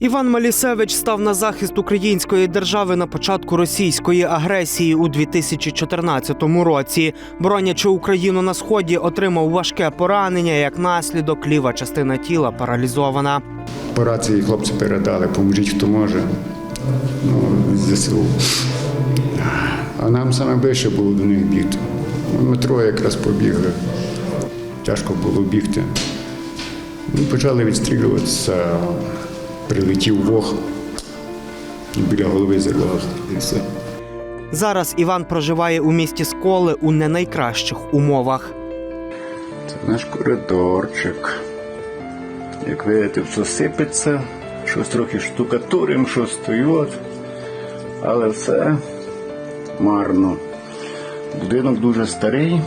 Іван Малісевич став на захист української держави на початку російської агресії у 2014 році. Боронячи Україну на сході, отримав важке поранення. Як наслідок, ліва частина тіла паралізована. По рації хлопці передали, поможіть, хто може. Ну, ЗСУ. А нам саме ближче було до них бігти. В Метро якраз побігли. Тяжко було бігти. Ну, почали відстрілюватися, прилетів вог і біля голови зірвав. І все. Зараз Іван проживає у місті Сколи у не найкращих умовах. Це наш коридорчик. Як видите, все сипеться, щось трохи штукатурим, щось стоїть, але все марно. Будинок дуже старий.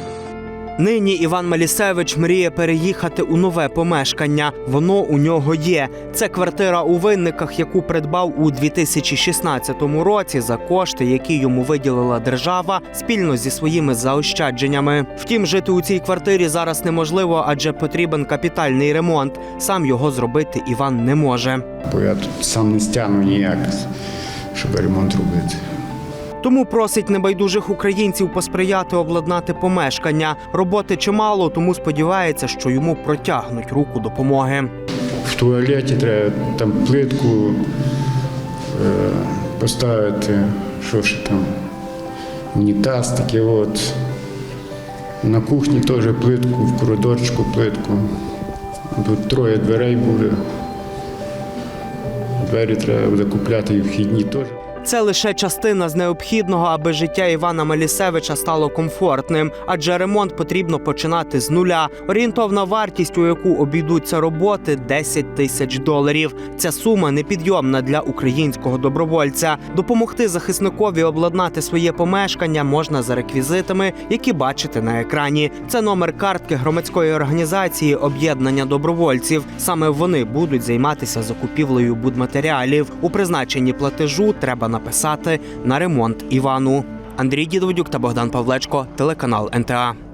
Нині Іван Малісевич мріє переїхати у нове помешкання. Воно у нього є. Це квартира у винниках, яку придбав у 2016 році за кошти, які йому виділила держава спільно зі своїми заощадженнями. Втім, жити у цій квартирі зараз неможливо, адже потрібен капітальний ремонт. Сам його зробити Іван не може. Бо я тут сам не стягну ніяк, щоб ремонт робити. Тому просить небайдужих українців посприяти обладнати помешкання. Роботи чимало, тому сподівається, що йому протягнуть руку допомоги. В туалеті треба там плитку е, поставити, що ще там, унітаз таке от. На кухні теж плитку, в коридорчику плитку. Тут троє дверей буде. Двері треба буде купляти і вхідні теж. Це лише частина з необхідного, аби життя Івана Малісевича стало комфортним, адже ремонт потрібно починати з нуля. Орієнтовна вартість, у яку обійдуться роботи, 10 тисяч доларів. Ця сума непідйомна для українського добровольця. Допомогти захисникові обладнати своє помешкання можна за реквізитами, які бачите на екрані. Це номер картки громадської організації об'єднання добровольців. Саме вони будуть займатися закупівлею будматеріалів. У призначенні платежу треба написати на ремонт Івану. Андрій Дідовдюк та Богдан Павлечко, телеканал НТА.